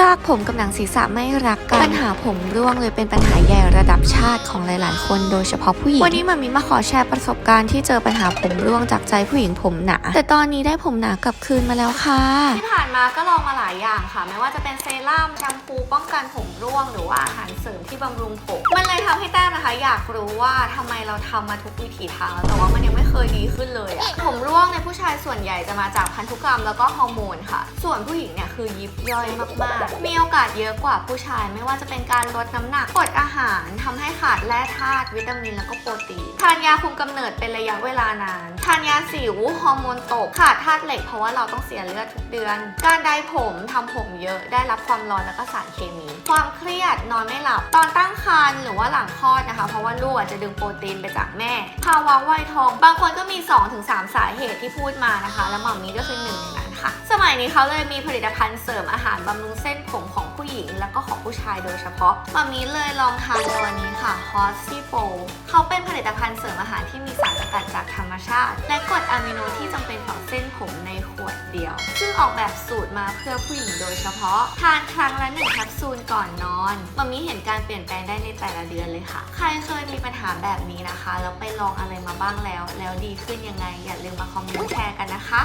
รากผมกับหนังศีรษะไม่รักกัน ปัญหาผมร่วงเลยเป็นปัญหาใหญ่ระดับชาติของหลาย ๆ คนโดยเฉพาะผู้หญิง วันนี้มามีมาขอแชร์ประสบการณ์ที่เจอปัญหาผมร่วงจากใจผู้หญิงผมหนา แต่ตอนนี้ได้ผมหนากลับคืนมาแล้วค่ะ ที่ผ่านมาก็ลองมาหลายอย่างค่ะ ไม่ว่าจะเป็นเซรั่มแชมพูป้องกันผมร่วงหรือว่าอาหารเสริมที่บำรุงผม มันเลยทำให้แต้มนะคะ อยากรู้ว่าทำไมเราทำมาทุกวิถีทางแล้วแต่ว่ามันยังไม่เคยดีขึ้นเลยอะผมร่วง ในผู้ชายส่วนใหญ่จะมาจากพันธุกรรมแล้วก็ฮอร์โมนค่ะ ส่วนผู้หญิงเนี่ยคือยิบย่อยมากๆ มีโอกาสเยอะกว่าผู้ชาย ไม่ว่าจะเป็นการลดน้ำหนักกดอาหารทำให้ขาดแร่ธาตุวิตามินแล้วก็โปรตีน ทานยาคุมกำเนิดเป็นระยะเวลานาน ทานยาสิวฮอร์โมนตกขาดธาตุเหล็กเพราะว่าเราต้องเสียเลือดทุกเดือน การได้ผมทำผมเยอะได้รับความร้อนแล้วก็สารเคมี ความเครียดนอนไม่หลับ ตอนตั้งครรภ์หรือว่าหลังคลอดนะคะ เพราะว่าลูกจจะดึงโปรตีนไปจากแม่ ภาวะวัยทอง บางคนก็มี 2-3 สาเหตุที่พูดมานะคะ แล้วหมอมีก็คือหนึ่งในนั้นค่ะ สมัยนี้เขาเลยมีผลิตภัณฑ์เสริมอาหารบำรุงเส้นผมของผู้หญิง แล้วก็ของผู้ชายโดยเฉพาะหมอมีเลยลองทานตัวนี้ค่ะ h o s i p o เขาเป็นผลิตภัณฑ์เสริมอาหารที่มีสารสกัดจากธรรมชาติ และกรดอะมิโนที่จำเป็นต่อเส้นผมในขวด เดียว ซึ่งออกแบบสูตรมาเพื่อผู้หญิงโดยเฉพาะ ทานครั้งละหนึ่งแคปซูลก่อนนอนหมอมีเห็นการเปลี่ยนแปลงได้ในแต่ละเดือนเลยค่ะ ใครเคยมีปัญหาแบบนี้นะคะ แล้วไปลองอะไรมาบ้างแล้ว แล้วดีขึ้นยังไง อย่าลืมมาคอมเมนต์แชร์กันนะคะ